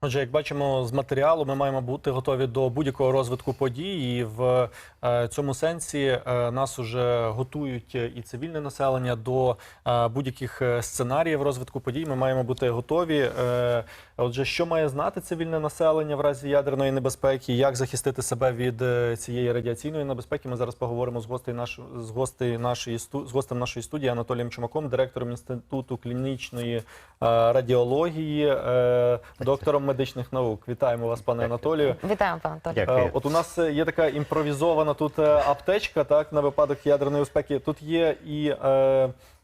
Отже, як бачимо з матеріалу, ми маємо бути готові до будь-якого розвитку подій. І в е, цьому сенсі е, нас уже готують і цивільне населення до е, будь-яких е, сценаріїв розвитку подій. Ми маємо бути готові. Е, Отже, що має знати цивільне населення в разі ядерної небезпеки, як захистити себе від е, цієї радіаційної небезпеки? Ми зараз поговоримо з гостей наш, з гостей нашої з гостем нашої студії Анатолієм Чумаком, директором інституту клінічної е, радіології, е, доктором медичних наук. Вітаємо вас, пане Анатолію. Вітаємо, пане Анатолій. Дякую. Е, От у нас є така імпровізована тут е, аптечка, так на випадок ядерної безпеки. Тут є і е,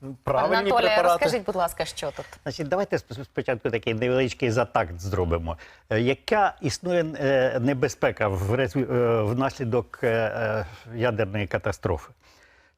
Пане правильні Анатолію, препарати. розкажіть, будь ласка, що тут? Значить, давайте спочатку такий невеличкий затакт зробимо. Е, Яка існує е, небезпека е, внаслідок е, е, ядерної катастрофи?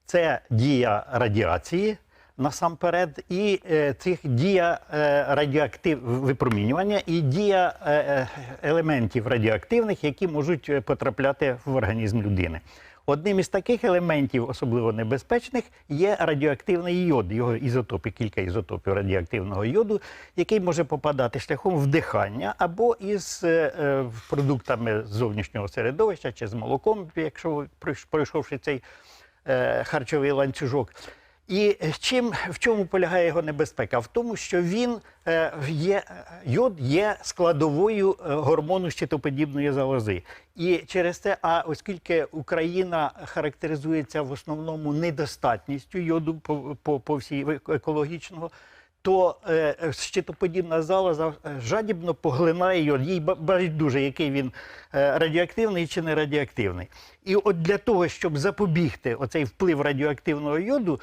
Це дія радіації насамперед, і е, цих дія е, радіоактив випромінювання і дія е, елементів радіоактивних, які можуть потрапляти в організм людини. Одним із таких елементів, особливо небезпечних, є радіоактивний йод, його ізотопи, кілька ізотопів радіоактивного йоду, який може попадати шляхом вдихання або із е, продуктами зовнішнього середовища чи з молоком, якщо пройшовши цей е, харчовий ланцюжок. І е, чим в чому полягає його небезпека? В тому, що він е, є йод є складовою е, гормону щитоподібної залози. І через це, а оскільки Україна характеризується в основному недостатністю йоду по, по, по всій ек- екологічного. То е, е, щитоподібна залоза е, жадібно поглинає йод. Їй байдуже, який він радіоактивний чи не радіоактивний. І от для того, щоб запобігти оцей вплив радіоактивного йоду,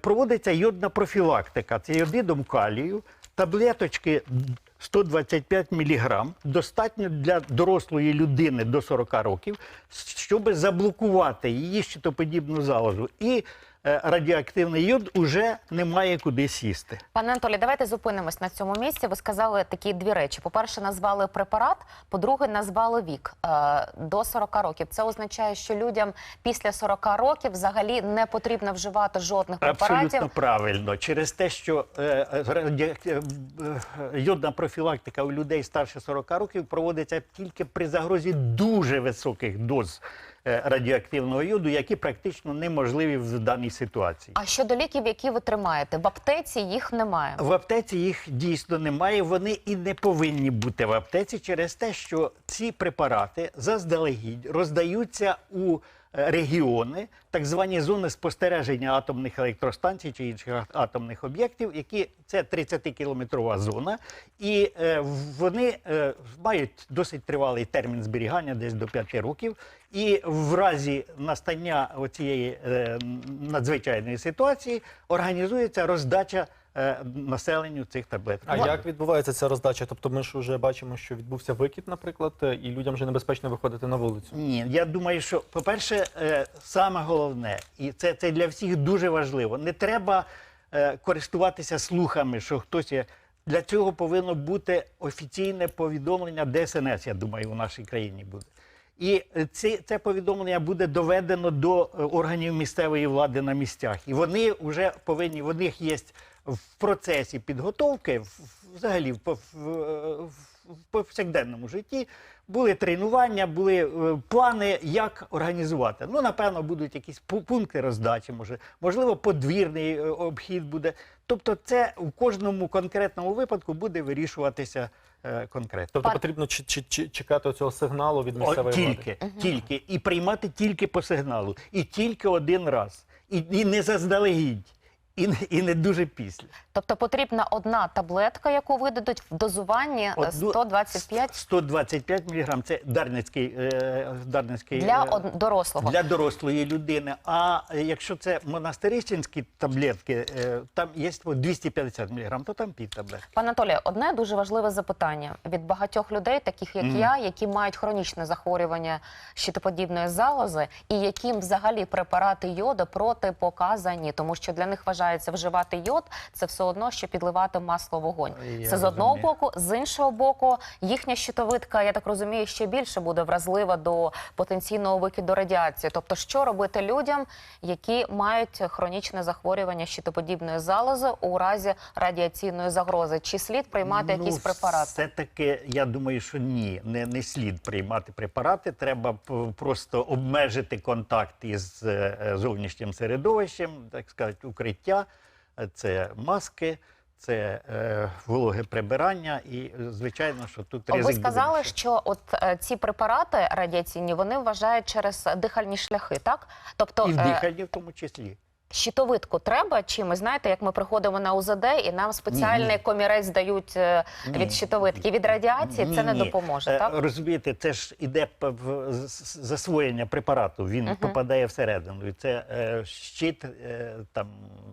проводиться йодна профілактика. Це йодидом калію, таблеточки 125 мг, достатньо для дорослої людини до 40 років, щоб заблокувати її щитоподібну залозу. І радіоактивний йод уже не має куди сісти. Пане Анатолій, давайте зупинимось на цьому місці. Ви сказали такі дві речі: по-перше, назвали препарат, по-друге, назвали вік е, до 40 років. Це означає, що людям після 40 років взагалі не потрібно вживати жодних препаратів. Абсолютно правильно. Через те, що е, е, е, е, йодна профілактика у людей старше 40 років проводиться тільки при загрозі дуже високих доз е, радіоактивного йоду, які практично неможливі в даній ситуації. А щодо ліків, які ви тримаєте, в аптеці їх немає. В аптеці їх дійсно немає. Вони і не повинні бути в аптеці через те, що ці препарати заздалегідь роздаються у е, регіони, так звані зони спостереження атомних електростанцій чи інших атомних об'єктів, які це 30-кілометрова зона, і е, вони е, мають досить тривалий термін зберігання, десь до 5 років. І в разі настання цієї надзвичайної ситуації організується роздача е, населенню цих таблеток. А як відбувається ця роздача? Тобто, ми ж вже бачимо, що відбувся викид, наприклад, е, і людям вже небезпечно виходити на вулицю. Ні, я думаю, що по-перше, е, саме головне, і це, це для всіх дуже важливо. Не треба е, користуватися слухами, що хтось є. Для цього повинно бути офіційне повідомлення ДСНС, я думаю, у нашій країні буде. І е, це, це повідомлення буде доведено до е, органів місцевої влади на місцях. І вони вже повинні, в них є в процесі підготовки, в- в- взагалі в, в, в повсякденному житті, були тренування, були е, плани, як організувати. Ну, напевно, будуть якісь пу- пункти роздачі, може, можливо, подвірний е, обхід буде. Тобто, це в кожному конкретному випадку буде вирішуватися е, конкретно. Тобто потрібно чи- чи- чи- чекати цього сигналу від О, місцевої влади. тільки, тільки. І приймати тільки по сигналу. І тільки один раз. І, і не заздалегідь. І, не- і не дуже після. Тобто потрібна одна таблетка, яку видадуть в дозуванні Одну- 125 125 мг це дарницький, е, дарницький для е, од- дорослого. для дорослої людини. А е, якщо це монастирищенські таблетки, е, там є по 250 мг, то там пів таблетки. Пане Анатолію, одне дуже важливе запитання від багатьох людей, таких як я, які мають хронічне захворювання щитоподібної залози, і яким взагалі препарати йоду протипоказані, тому що для них вважається вживати йод, це все одно, що підливати масло в вогонь. Я це з одного розумію. боку, з іншого боку, їхня щитовидка, я так розумію, ще більше буде вразлива до потенційного викиду радіації. Тобто, що робити людям, які мають хронічне захворювання щитоподібної залози у разі радіаційної загрози? Чи слід приймати якісь препарати? Ну, Все-таки, я думаю, що ні, не, не слід приймати препарати. Треба просто обмежити контакт із е, е, зовнішнім середовищем, так сказати, укриття, Е, це маски. Це е, вологе прибирання, і е, звичайно, що тут ризик Ви сказали, більший. що от е, ці препарати радіаційні вони вважають через дихальні шляхи, так? Тобто і в дихальні, в тому числі. Щитовидку треба чимось, знаєте, як ми приходимо на УЗД і нам спеціальний Ні, ні. комірець дають е, Ні. від щитовидки. Від радіації це не Ні-ні. допоможе, Е, так? Розумієте, це ж іде засвоєння препарату. Він Мгм. попадає всередину. І це е, щит е, там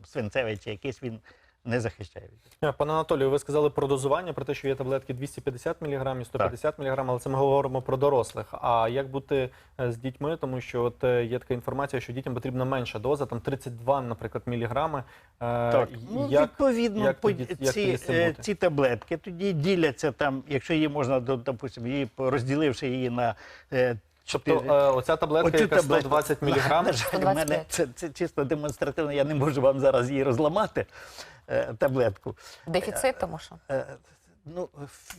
свинцевий чи якийсь він не захищає. Е, Пане Анатолію, ви сказали про дозування, про те, що є таблетки 250 мг і 150 мг, але це ми говоримо про дорослих. А як бути е, з дітьми? Тому що от е, є така інформація, що дітям потрібна менша доза, там 32, наприклад, міліграми. Так, і ну, відповідно, як по- тоді- як ці, тоді ці таблетки тоді діляться там, якщо її можна, до- допустимо, її розділивши її на Тобто оця таблетка, Оцю яка таблетку. 120 мг, На жаль, в мене це, це чисто демонстративно, я не можу вам зараз її розламати, таблетку. Дефіцит, тому що. Ну,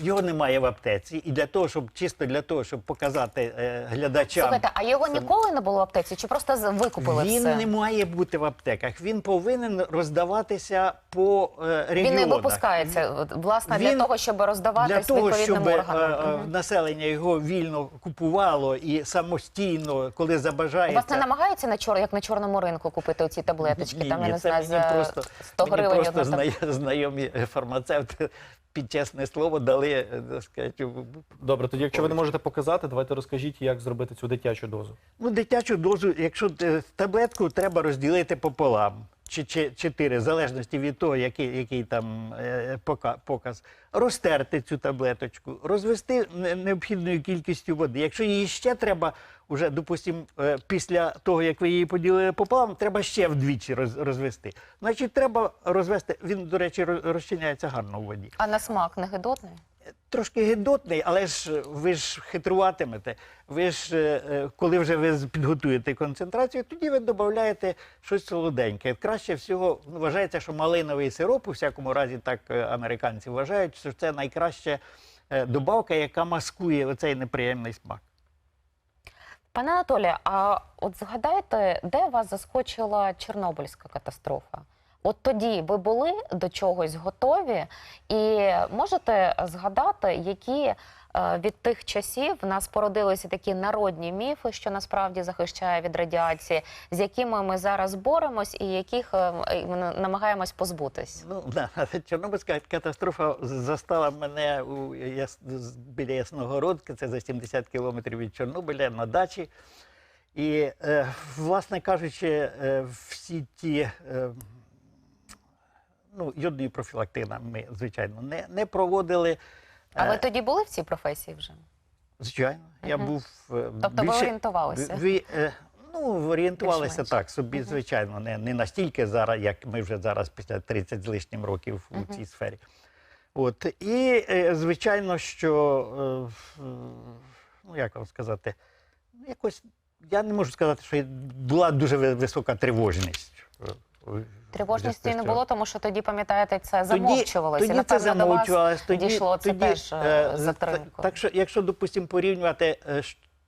його немає в аптеці, і для того, щоб чисто для того, щоб показати е, глядачам, Слухайте, а його ніколи не було в аптеці? Чи просто викупили він все? не має бути в аптеках. Він повинен роздаватися по е, регіонах. Він не випускається власне для того, щоб Для того, відповідним щоб е, органам. е, населення його вільно купувало і самостійно, коли забажає. вас не намагаються на чор... як на чорному ринку купити оці таблеточки? там я не знаю за просто, 100 мені гривень. просто одна знайомі фармацевти під чесне слово дали, е, так сказати, Добре, тоді, якщо ви не можете показати, давайте розкажіть, як зробити цю дитячу дозу. Ну, дитячу дозу, якщо е, таблетку треба розділити пополам. Чи, чи чотири, в залежності від того, який, який там е, пока- показ, розтерти цю таблеточку, розвести не- необхідною кількістю води. Якщо її ще треба, уже, допустимо, е, після того, як ви її поділили пополам, треба ще вдвічі розвести. Значить, треба розвести. Він, до речі, роз- розчиняється гарно в воді А на смак не гидотний? Трошки гидотний, але ж ви ж хитруватимете. Ви ж, е, е, коли вже ви підготуєте концентрацію, тоді ви додаєте щось солоденьке. Краще всього ну, вважається, що малиновий сироп, у всякому разі, так е, американці вважають, що це найкраща добавка, яка маскує оцей неприємний смак. Пане Анатолію, а от згадайте, де вас заскочила Чорнобильська катастрофа? От тоді ви були до чогось готові, і можете згадати, які е, від тих часів в нас породилися такі народні міфи, що насправді захищає від радіації, з якими ми зараз боремось, і яких е, намагаємось позбутись? Ну, да, Чорнобильська катастрофа застала мене у Яс... біля Ясногородки, це за 70 кілометрів від Чорнобиля на дачі. І, е, власне кажучи, е, всі ті е, ну, йодної профілактики нам ми, звичайно, не, не проводили. А ви Е, тоді були в цій професії вже? Звичайно, я Мгм. був е, Тобто ви орієнтувалися? Ви, е, ну, орієнтувалися Більш-менш. так собі, Мгм. звичайно, не, не настільки зараз, як ми вже зараз після 30 з лишнім років Мгм. у цій сфері. От. І, е, звичайно, що, е, ну, як вам сказати, ну, якось, я не можу сказати, що була дуже ви- висока тривожність. е, Тривожності не було, тому що тоді, пам'ятаєте, це замовчувалося. Тоді, і, це замовчувалося. Тоді, дійшло це тоді, теж е, е, затримкою. Так, що, якщо, допустимо, порівнювати е,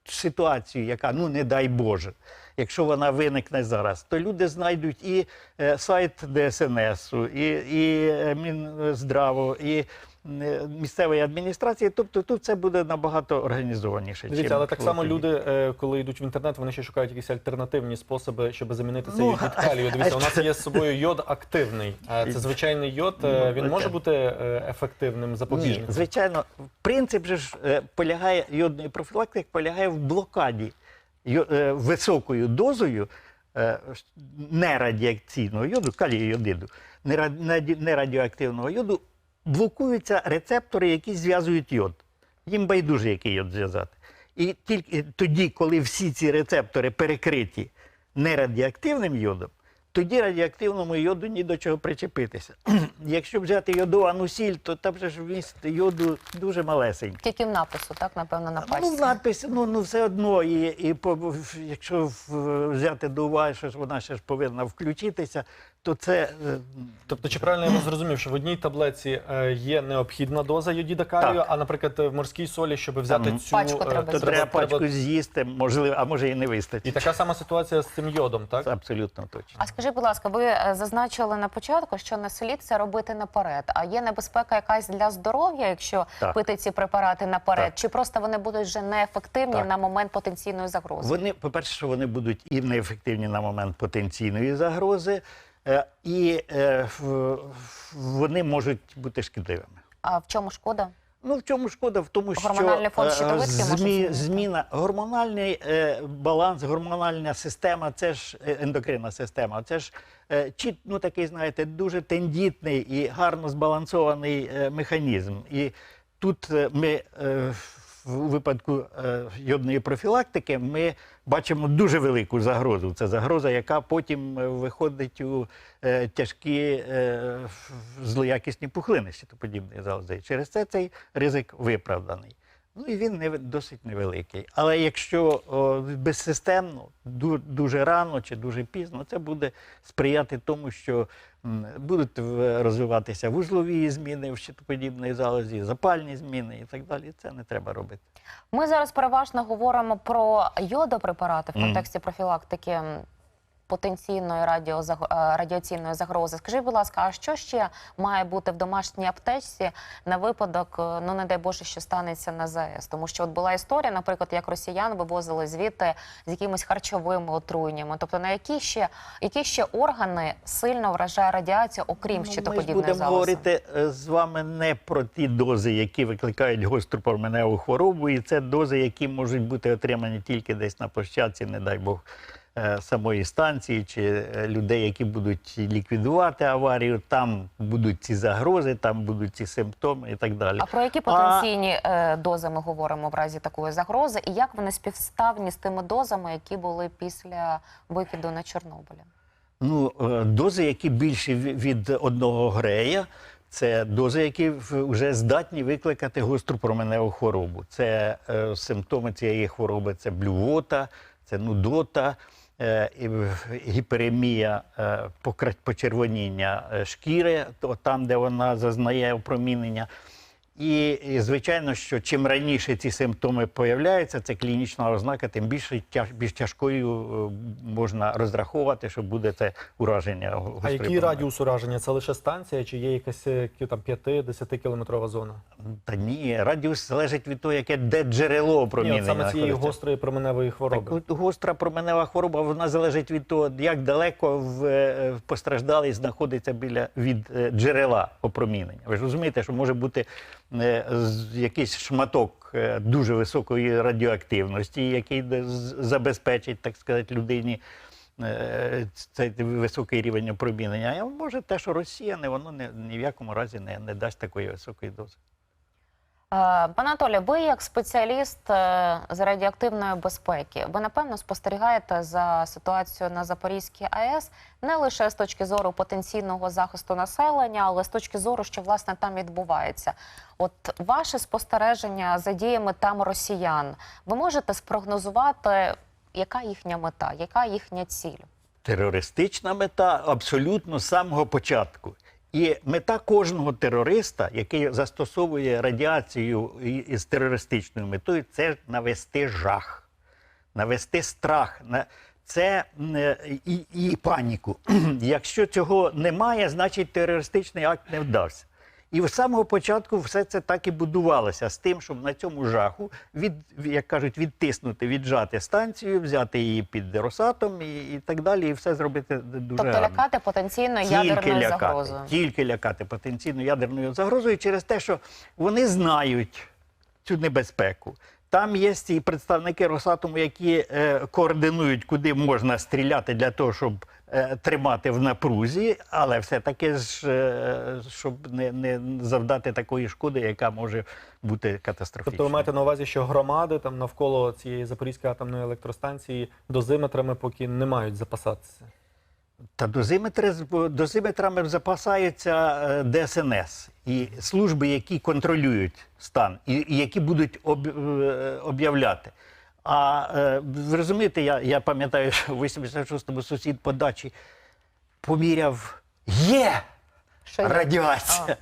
ситуацію, яка, ну не дай Боже, якщо вона виникне зараз, то люди знайдуть і е, сайт ДСНСу, і, і Мінздраву, і місцевої адміністрації. Тобто тут це буде набагато організованіше. Дивіться, чим але так само люди, е, коли йдуть в інтернет, вони ще шукають якісь альтернативні способи, щоб замінити цей Ну, йод від калію. Дивіться, у нас є з собою йод активний. Це звичайний йод. е, Ну, Він може бути е, ефективним Ні, звичайно, принцип же ж полягає йодної профілактики полягає в блокаді високою дозою нерадіаційного йоду, калію йодиду, нерадіоактивного йоду, блокуються рецептори, які зв'язують йод. Їм байдуже, який йод зв'язати. І тільки тоді, коли всі ці рецептори перекриті нерадіоактивним йодом, тоді радіоактивному йоду ні до чого причепитися. Якщо взяти йодовану сіль, то там же ж вміст йоду дуже малесенький. Тільки в напису, так, напевно, на пачці. Ну, надпис, ну, ну все одно, і, і по, якщо взяти до уваги, що ж вона ще ж повинна включитися, то це е, Тобто, чи правильно я вас зрозумів, що в одній таблетці е, є необхідна доза йодіда калію, а, наприклад, в морській солі, щоб взяти Там цю Пачку е, треба то Треба- треба пачку з'їсти, можливо, а може і не І така сама ситуація з цим йодом, так? Це абсолютно точно. А скажіть, будь ласка, ви е, зазначили на початку, що не слід це робити наперед. А є небезпека якась для здоров'я, якщо Так. пити ці препарати наперед? Так. Чи просто вони будуть вже неефективні Так. на момент потенційної загрози? Вони, по-перше, вони будуть і неефективні на момент потенційної загрози, е, і е, вони можуть бути шкідливими. А в чому шкода? Ну в чому шкода? В тому, що Гормональний фон е, змі- зміна гормональний е, баланс, гормональна система, це ж е, ендокринна система. Це ж е, ну, такий, знаєте, дуже тендітний і гарно збалансований е, механізм. І тут е, ми в випадку е, йодної профілактики ми бачимо дуже велику загрозу. Це загроза, яка потім е, виходить у е, тяжкі злоякісні пухлини щитоподібної залози. Через це цей ризик виправданий. Ну і він не досить невеликий. Але якщо о, безсистемно, ду- дуже рано чи дуже пізно, це буде сприяти тому, що м, будуть розвиватися вузлові зміни в щитоподібної залозі, запальні зміни і так далі. Це не треба робити. Ми зараз переважно говоримо про йодопрепарати в контексті профілактики потенційної радіозаг... е, радіаційної загрози. Скажіть, будь ласка, а що ще має бути в домашній аптечці на випадок, е, ну не дай Боже, що станеться на ЗАЕС? Тому що от була історія, наприклад, як росіян вивозили звідти з якимись харчовими отруєннями. Тобто на які ще які ще органи сильно вражає радіація, окрім Ну, Ми ж щитоподібної будемо говорити е, з вами не про ті дози, які викликають гостру променеву хворобу, і це дози, які можуть бути отримані тільки десь на площадці, не дай Бог, самої станції, чи е, людей, які будуть ліквідувати аварію. Там будуть ці загрози, там будуть ці симптоми і так далі. А про які потенційні е, дози ми говоримо в разі такої загрози, і як вони співставні з тими дозами, які були після викиду на Чорнобиля? Ну, е, дози, які більші від одного грея, це дози, які вже здатні викликати гостру променеву хворобу. Це е, симптоми цієї хвороби: це блювота, це нудота, е, гіперемія, е, почервоніння е, шкіри, то там, де вона зазнає опромінення. І, і звичайно, що чим раніше ці симптоми появляються, це клінічна ознака, тим більше тяж, більш тяжкою е, можна розраховувати, що буде це ураження. А який радіус ураження? Це лише станція, чи є якась е, там 5-10 кілометрова зона? Та ні, радіус залежить від того, яке де джерело Ні, саме цієї гострої променевої хвороби. от гостра променева хвороба вона залежить від того, як далеко в, е, в постраждалий знаходиться біля від джерела опромінення. Ви ж розумієте, що може бути якийсь шматок е, дуже високої радіоактивності, який забезпечить, так сказати, людині. е, Цей високий рівень опромінення. А може те, що розсіяне, воно ні в якому разі не, не дасть такої високої дози. Пане Анатолію, ви як спеціаліст е, з радіоактивної безпеки, ви напевно спостерігаєте за ситуацією на Запорізькій АЕС не лише з точки зору потенційного захисту населення, але з точки зору, що власне там відбувається. От ваше спостереження за діями там росіян, ви можете спрогнозувати, яка їхня мета, яка їхня ціль? Терористична мета абсолютно з самого початку. І мета кожного терориста, який застосовує радіацію із терористичною метою, це навести жах, навести страх. Це е, і, і паніку. Якщо цього немає, значить терористичний акт не вдався. І з самого початку все це так і будувалося з тим, щоб на цьому жаху від, як кажуть, відтиснути, віджати станцію, взяти її під Росатом і, і так далі, і все зробити дуже Тобто гарно. лякати потенційно ядерною лякати, загрозою? тільки лякати потенційно ядерною загрозою через те, що вони знають цю небезпеку. Там є і представники Росатому, які е, координують, куди можна стріляти для того, щоб тримати в напрузі, але все-таки ж, е, щоб не, не завдати такої шкоди, яка може бути катастрофічною. Тобто ви маєте на увазі, що громади там навколо цієї Запорізької атомної електростанції дозиметрами поки не мають запасатися. Та дозиметри, дозиметрами запасаються е, ДСНС і служби, які контролюють стан, і, і які будуть об, е, об'являти. А е, ви розумієте, я, я пам'ятаю, що в 86-му сусід по дачі поміряв є Що є? радіація.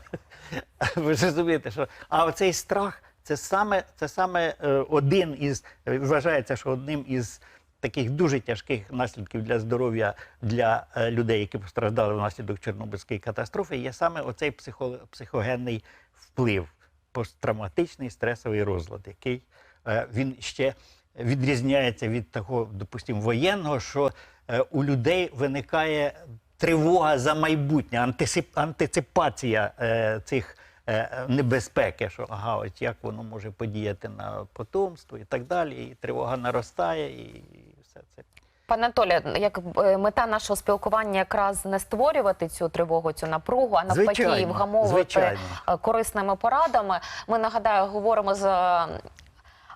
Ви ж розумієте, що а оцей страх це саме, це саме е, один із вважається, що одним із таких дуже тяжких наслідків для здоров'я для е, людей, які постраждали внаслідок Чорнобильської катастрофи, є саме оцей психо, психогенний вплив, посттравматичний стресовий розлад, який е, він ще відрізняється від такого, допустимо, воєнного, що е, у людей виникає тривога за майбутнє, антисип, антиципація е, цих е, небезпеки, що ага, от як воно може подіяти на потомство і так далі. І тривога наростає, і все це. Пане Анатолію, як мета нашого спілкування якраз не створювати цю тривогу, цю напругу, а навпаки, Звичайно, вгамовувати звичайно. корисними порадами. Ми нагадаю, говоримо з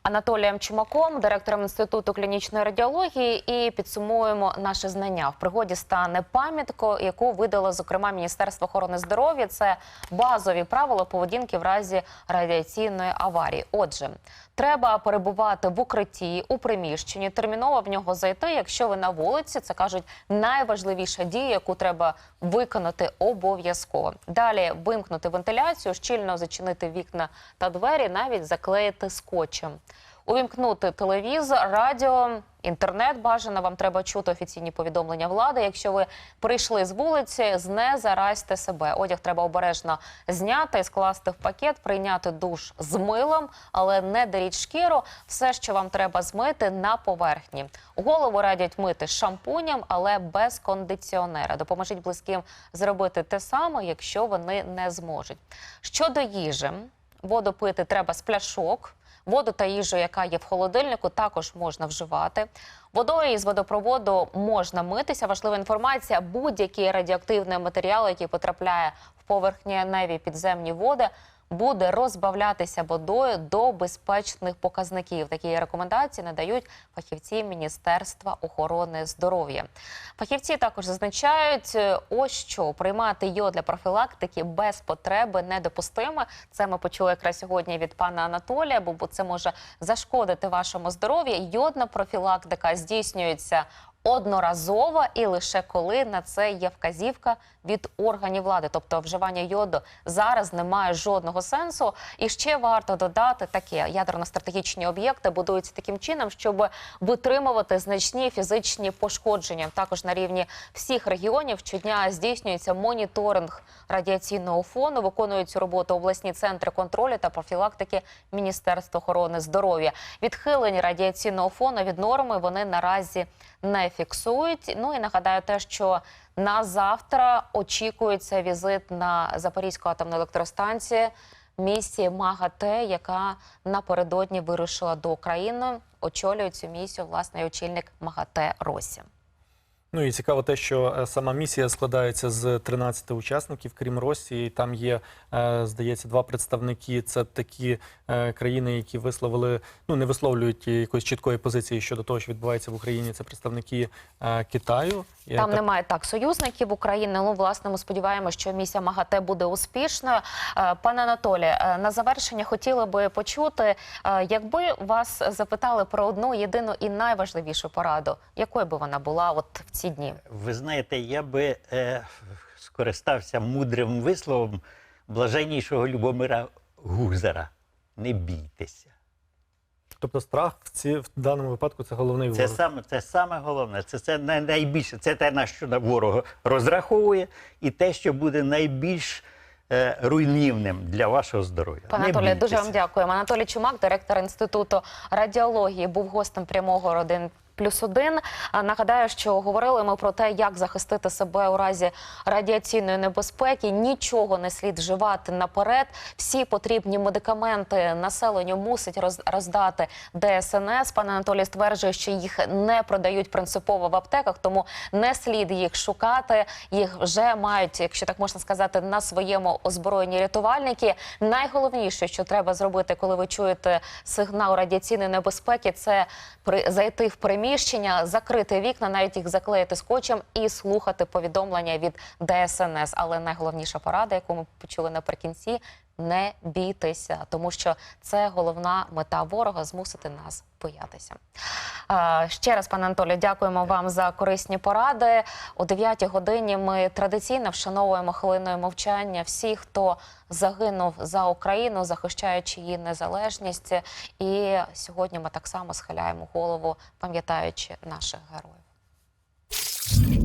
Анатолієм Чумаком, директором інституту клінічної радіології, і підсумуємо наше знання. В пригоді стане пам'ятко, яку видало зокрема Міністерство охорони здоров'я. Це базові правила поведінки в разі радіаційної аварії. Отже, треба перебувати в укритті у приміщенні, терміново в нього зайти. Якщо ви на вулиці, це кажуть найважливіша дія, яку треба виконати обов'язково. Далі вимкнути вентиляцію, щільно зачинити вікна та двері, навіть заклеїти скотчем. Увімкнути телевізор, радіо, інтернет бажано. Вам треба чути офіційні повідомлення влади. Якщо ви прийшли з вулиці, знезаразьте себе. Одяг треба обережно зняти скласти в пакет, прийняти душ з милом, але не деріть шкіру. Все, що вам треба змити на поверхні. Голову радять мити шампунем, але без кондиціонера. Допоможіть близьким зробити те саме, якщо вони не зможуть. Щодо їжі, воду пити треба з пляшок. Воду та їжу, яка є в холодильнику, також можна вживати. Водою із водопроводу можна митися. Важлива інформація: будь-які радіоактивний матеріал, який потрапляє в поверхневі підземні води, буде розбавлятися водою до безпечних показників. Такі рекомендації надають фахівці Міністерства охорони здоров'я. Фахівці також зазначають, е, ось що приймати йод для профілактики без потреби недопустимо. Це ми почули якраз сьогодні від пана Анатолія, бо бо це може зашкодити вашому здоров'ю. Йодна профілактика здійснюється одноразово і лише коли на це є вказівка від органів влади, тобто вживання йоду зараз не має жодного сенсу. І ще варто додати таке: ядерно-стратегічні об'єкти будуються таким чином, щоб витримувати значні фізичні пошкодження. Також на рівні всіх регіонів щодня здійснюється моніторинг радіаційного фону. Виконують цю роботу обласні центри контролю та профілактики Міністерства охорони здоров'я. Відхилення радіаційного фону від норми вони наразі не фіксують. Ну і нагадаю те, що на завтра очікується візит на Запорізьку атомну електростанцію місії МАГАТЕ, яка напередодні вирушила до України. Очолює цю місію власне очільник МАГАТЕ Росі. Ну і цікаво те, що е, сама місія складається з 13 учасників, крім Росії. Там є, е, здається, два представники. Це такі е, країни, які висловили, ну не висловлюють якоїсь чіткої позиції щодо того, що відбувається в Україні. Це представники Китаю. Там так- немає так союзників України. Ну, власне, ми сподіваємося, що місія МАГАТЕ буде успішною. Пане Анатолію, е, на завершення хотіли би почути, якби вас запитали про одну єдину і найважливішу пораду, якою би вона була от в ці дні? Ви знаєте, я би е, скористався мудрим висловом блаженнішого Любомира Гузара. Не бійтеся. Тобто страх в ці в даному випадку це головний Це саме, це саме головне. Це, це найбільше. Це те, на що на ворог розраховує, і те, що буде найбільш е, руйнівним для вашого здоров'я. Пане Не Анатолію, дуже вам дякуємо. Анатолій Чумак, директор інституту радіології, був гостем прямого родин. Плюс один нагадаю, що говорили ми про те, як захистити себе у разі радіаційної небезпеки. Нічого не слід вживати наперед. Всі потрібні медикаменти населенню мусить роз- роздати ДСНС. Пан Анатолій стверджує, що їх не продають принципово в аптеках, тому не слід їх шукати. Їх вже мають, якщо так можна сказати, на своєму озброєнні рятувальники. Найголовніше, що треба зробити, коли ви чуєте сигнал радіаційної небезпеки, це зайти в приміщення. Приміщення, закрити вікна, навіть їх заклеїти скотчем і слухати повідомлення від ДСНС. Але найголовніша порада, яку ми почули наприкінці, не бійтеся, тому що це головна мета ворога змусити нас боятися. Ще раз, пане Анатолію, дякуємо вам за корисні поради. О 9 годині ми традиційно вшановуємо хвилиною мовчання всіх, хто загинув за Україну, захищаючи її незалежність. І сьогодні ми так само схиляємо голову, пам'ятаючи наших героїв.